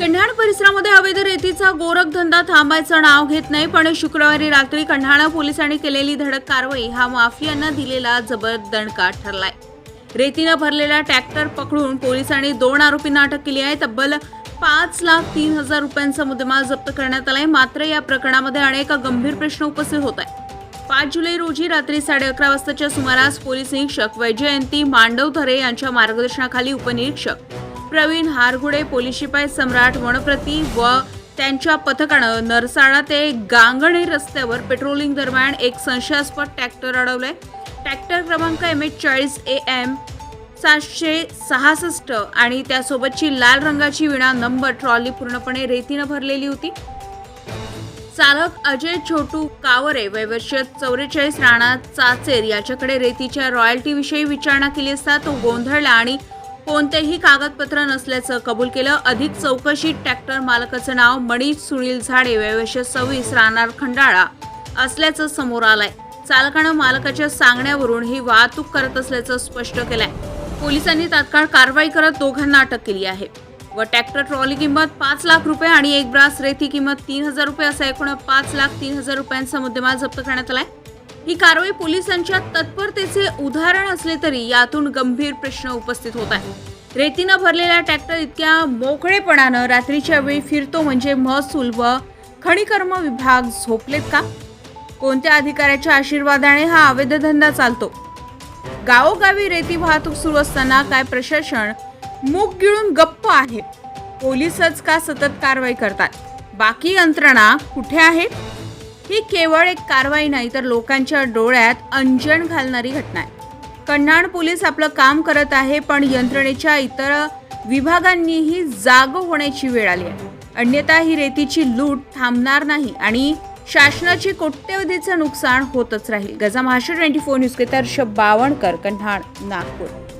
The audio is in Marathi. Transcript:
कन्हाड परिसरामध्ये अवैध रेतीचा गोरखधंदा थांबायचं नाव घेत नाही पण शुक्रवारी रात्री कन्हाळा पोलिसांनी केलेली धडक कारवाई हा माफियांना दिलेला जबर दणका ठरलाय. रेतीनं भरलेला ट्रॅक्टर पकडून पोलिसांनी दोन आरोपींना अटक केली आहे. तब्बल पाच लाख तीन हजार रुपयांचा मुद्देमाल जप्त करण्यात आलाय. मात्र या प्रकरणामध्ये अनेक गंभीर प्रश्न उपस्थित होत आहेत. पाच जुलै रोजी रात्री साडे अकरा वाजताच्या सुमारास पोलीस निरीक्षक वैजयंती मांडवधरे यांच्या मार्गदर्शनाखाली उपनिरीक्षक प्रवीण हारगुडे पोलीस शिपाई सम्राट वनप्रती व त्यांच्या पथकानं नरसाळा ते गांगणे रस्त्यावर पेट्रोलिंग दरम्यान एक संशयास्पद ट्रॅक्टर अडवलंय. ट्रॅक्टर क्रमांक एम एच चाळीस ए एम सातशे सहासष्ट आणि त्यासोबतची लाल रंगाची विणा नंबर ट्रॉली पूर्णपणे रेतीनं भरलेली होती. चालक अजय छोटू कावरे वैवर्ष चौवेचाळीस राणा चाचेर याच्याकडे रेतीच्या रॉयल्टीविषयी विचारणा केली असता तो गोंधळला आणि कोणतेही कागदपत्र नसल्याचं कबूल केलं. अधिक चौकशीत ट्रॅक्टर मालकाचं नाव मणीष सुनील झाडे वय सव्वीस राहणार खंडाळा असल्याचं समोर आलंय. चालकानं मालकाच्या सांगण्यावरून ही वाहतूक करत असल्याचं स्पष्ट केलंय. पोलिसांनी तात्काळ कारवाई करत दोघांना अटक केली आहे. व ट्रॅक्टर ट्रॉली किंमत पाच लाख रुपये आणि एक ब्रास रेती किंमत तीन हजार रुपये असा एकूण पाच लाख तीन हजार रुपयांचा मुद्देमाल जप्त करण्यात आलाय. ही कारवाई पोलिसांच्या तत्परतेचे उदाहरण असले तरी यातून गंभीर प्रश्न उपस्थित होत आहे रेतीनं भरलेला ट्रॅक्टर इतक्या मोकळेपणानं रात्रीच्या वेळी फिरतो म्हणजे महसूल व खनिकर्म विभाग झोपलेत का? कोणत्या अधिकाऱ्याच्या आशीर्वादाने हा अवैध धंदा चालतो? गावोगावी रेती वाहतूक सुरू असताना काय प्रशासन मूग गिळून गप्प आहे? पोलीसच का सतत कारवाई करतात? बाकी यंत्रणा कुठे आहे ही केवळ एक कारवाई नाही तर लोकांच्या डोळ्यात अंजन घालणारी घटना आहे. कन्हाड पोलीस आपलं काम करत आहे पण यंत्रणेच्या इतर विभागांनीही जाग होण्याची वेळ आली आहे. अन्यथा ही रेतीची लूट थांबणार नाही आणि शासनाची कोट्यवधीचं नुकसान होतच राहील. गजा महाराष्ट्र ट्वेंटी फोर न्यूज के तर बावणकर कन्हाड नागपूर.